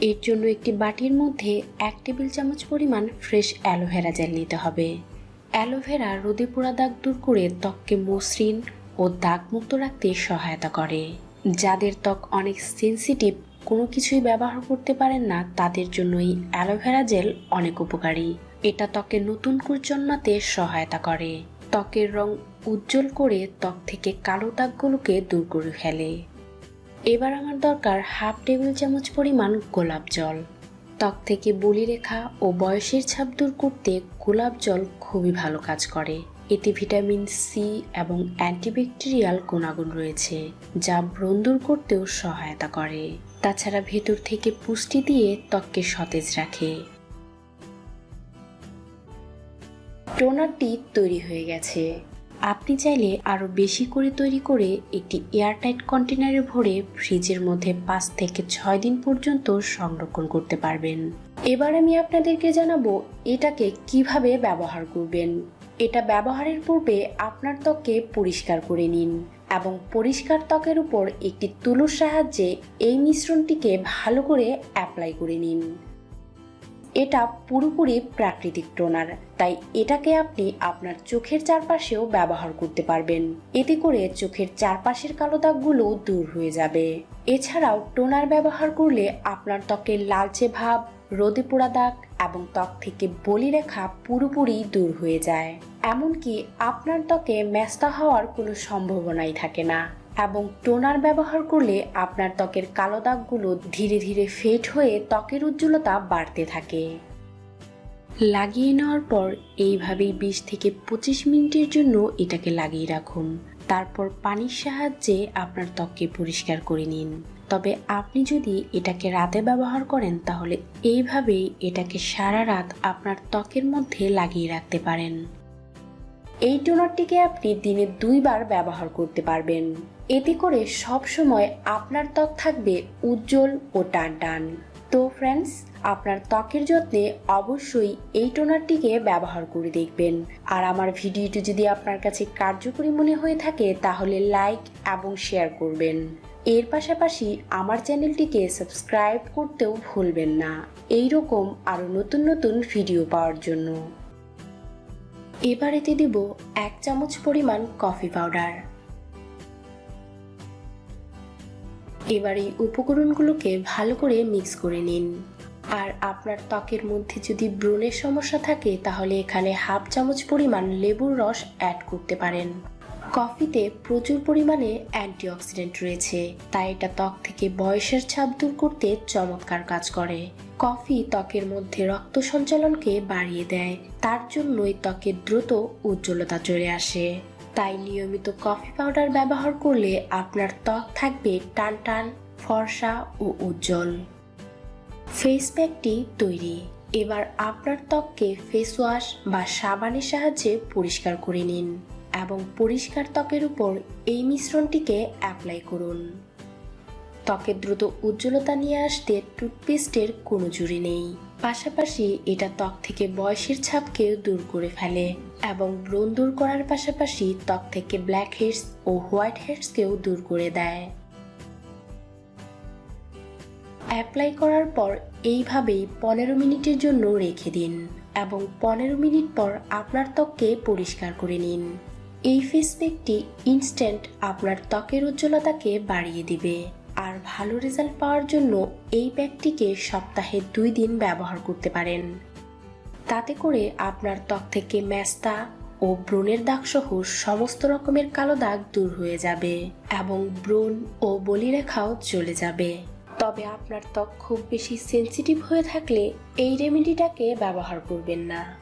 এর জন্য একটি বাটির মধ্যে এক টেবিল চামচ পরিমাণ ফ্রেশ অ্যালোভেরা জেল নিতে হবে। অ্যালোভেরা রোদে পোড়া দাগ দূর করে ত্বককে মসৃণ ও দাগমুক্ত রাখতে সহায়তা করে। যাদের ত্বক অনেক সেন্সিটিভ কোনো কিছুই ব্যবহার করতে পারেন না, তাদের জন্য এই অ্যালোভেরা জেল অনেক উপকারী। এটা ত্বকে নতুন কুচ জন্মাতে সহায়তা করে। ত্বকের রং উজ্জ্বল করে ত্বক থেকে কালো দাগগুলোকে দূর করে ফেলে। এবার আমার দরকার হাফ টেবিল চামচ পরিমাণ গোলাপ জল। ত্বক থেকে বলি রেখা ও বয়সের ছাপ দূর করতে গোলাপ জল খুবই ভালো কাজ করে। এতে ভিটামিন সি এবং অ্যান্টিব্যাকটেরিয়াল গুণাগুণ রয়েছে, যা ব্রণ দূর করতেও সহায়তা করে। তাছাড়া ভেতর থেকে পুষ্টি দিয়ে ত্বককে সতেজ রাখে। টোনারটি তৈরি হয়ে গেছে। আপনি চাইলে আরও বেশি করে তৈরি করে একটি এয়ারটাইট কন্টেনারে ভরে ফ্রিজের মধ্যে পাঁচ থেকে ছয় দিন পর্যন্ত সংরক্ষণ করতে পারবেন। এবার আমি আপনাদেরকে জানাব এটাকে কীভাবে ব্যবহার করবেন। এটা ব্যবহারের পূর্বে আপনার ত্বককে পরিষ্কার করে নিন এবং পরিষ্কার ত্বকের উপর একটি তুলোর সাহায্যে এই মিশ্রণটিকে ভালো করে অ্যাপ্লাই করে নিন। এটা পুরোপুরি প্রাকৃতিক টোনার তাই এটাকে আপনি আপনার চোখের চারপাশেও ব্যবহার করতে পারবেন। এতে করে চোখের চারপাশের কালো দাগগুলো দূর হয়ে যাবে। এছাড়াও টোনার ব্যবহার করলে আপনার ত্বকের লালচে ভাব, রোদে পোড়া দাগ এবং ত্বক থেকে বলি রেখা পুরোপুরি দূর হয়ে যায়। এমনকি আপনার ত্বকে ম্যাস্তা হওয়ার কোনো সম্ভাবনাই থাকে না। এবং টোনার ব্যবহার করলে আপনার ত্বকের কালো দাগগুলো ধীরে ধীরে ফেড হয়ে ত্বকের উজ্জ্বলতা বাড়তে থাকে। লাগিয়ে নেওয়ার পর এইভাবেই বিশ থেকে পঁচিশ মিনিটের জন্য এটাকে লাগিয়ে রাখুন। তারপর পানির সাহায্যে আপনার ত্বককে পরিষ্কার করে নিন। তবে আপনি যদি এটাকে রাতে ব্যবহার করেন, তাহলে এইভাবেই এটাকে সারা রাত আপনার ত্বকের মধ্যে লাগিয়ে রাখতে পারেন। এই টোনারটিকে আপনি দিনে দুইবার ব্যবহার করতে পারবেন। এতে করে সব সময় আপনার ত্বক থাকবে উজ্জ্বল ও টান টান তো ফ্রেন্ডস আপনার ত্বকের যত্নে অবশ্যই এই টোনারটিকে ব্যবহার করে দেখবেন। আর আমার ভিডিওটি যদি আপনার কাছে কার্যকরী মনে হয়ে থাকে, তাহলে লাইক এবং শেয়ার করবেন। এর পাশাপাশি আমার চ্যানেলটিকে সাবস্ক্রাইব করতেও ভুলবেন না। এই রকম আরও নতুন নতুন ভিডিও পাওয়ার জন্য। এবার এতে দিব এক চামচ পরিমাণ কফি পাউডার এবার এই উপকরণগুলোকে ভালো করে মিক্স করে নিন। আর আপনার ত্বকের মধ্যে যদি ব্রণের সমস্যা থাকে, তাহলে এখানে হাফ চামচ পরিমাণ লেবুর রস অ্যাড করতে পারেন। কফিতে প্রচুর পরিমাণে অ্যান্টিঅক্সিডেন্ট রয়েছে, তাই এটা ত্বক থেকে বয়সের ছাপ দূর করতে চমৎকার কাজ করে। কফি ত্বকের মধ্যে রক্ত সঞ্চালনকে বাড়িয়ে দেয়। তার জন্যই ত্বকের দ্রুত উজ্জ্বলতা চলে আসে। তাই নিয়মিত কফি পাউডার ব্যবহার করলে আপনার ত্বক থাকবে টান টান, ফর্সা ও উজ্জ্বল। ফেস প্যাকটি তৈরি। এবার আপনার ত্বককে ফেস ওয়াশ বা সাবানের সাহায্যে পরিষ্কার করে নিন এবং পরিষ্কার ত্বকের উপর এই মিশ্রণটিকে অ্যাপ্লাই করুন। ত্বকে দ্রুত উজ্জ্বলতা নিয়ে আসতে টুথপেস্টের কোনো জুড়ি নেই। পাশাপাশি এটা ত্বক থেকে বয়সের ছাপকেও দূর করে ফেলে এবং ব্রণ দূর করার পাশাপাশি ত্বক থেকে ব্ল্যাক হেডস ও হোয়াইট হেডসকেও দূর করে দেয়। অ্যাপ্লাই করার পর এইভাবেই পনেরো মিনিটের জন্য রেখে দিন এবং পনেরো মিনিট পর আপনার ত্বককে পরিষ্কার করে নিন। এই ফেস প্যাকটি ইনস্ট্যান্ট আপনার ত্বকের উজ্জ্বলতাকে বাড়িয়ে দিবে। আর ভালো রেজাল্ট পাওয়ার জন্য এই প্যাকটিকে সপ্তাহে দুই দিন ব্যবহার করতে পারেন। তাতে করে আপনার ত্বক থেকে ম্যাস্তা ও ব্রণের দাগ সহ সমস্ত রকমের কালো দাগ দূর হয়ে যাবে এবং ব্রণ ও বলিরেখাও চলে যাবে। তবে আপনার ত্বক খুব বেশি সেনসিটিভ হয়ে থাকলে এই রেমেডিটাকে ব্যবহার করবেন না।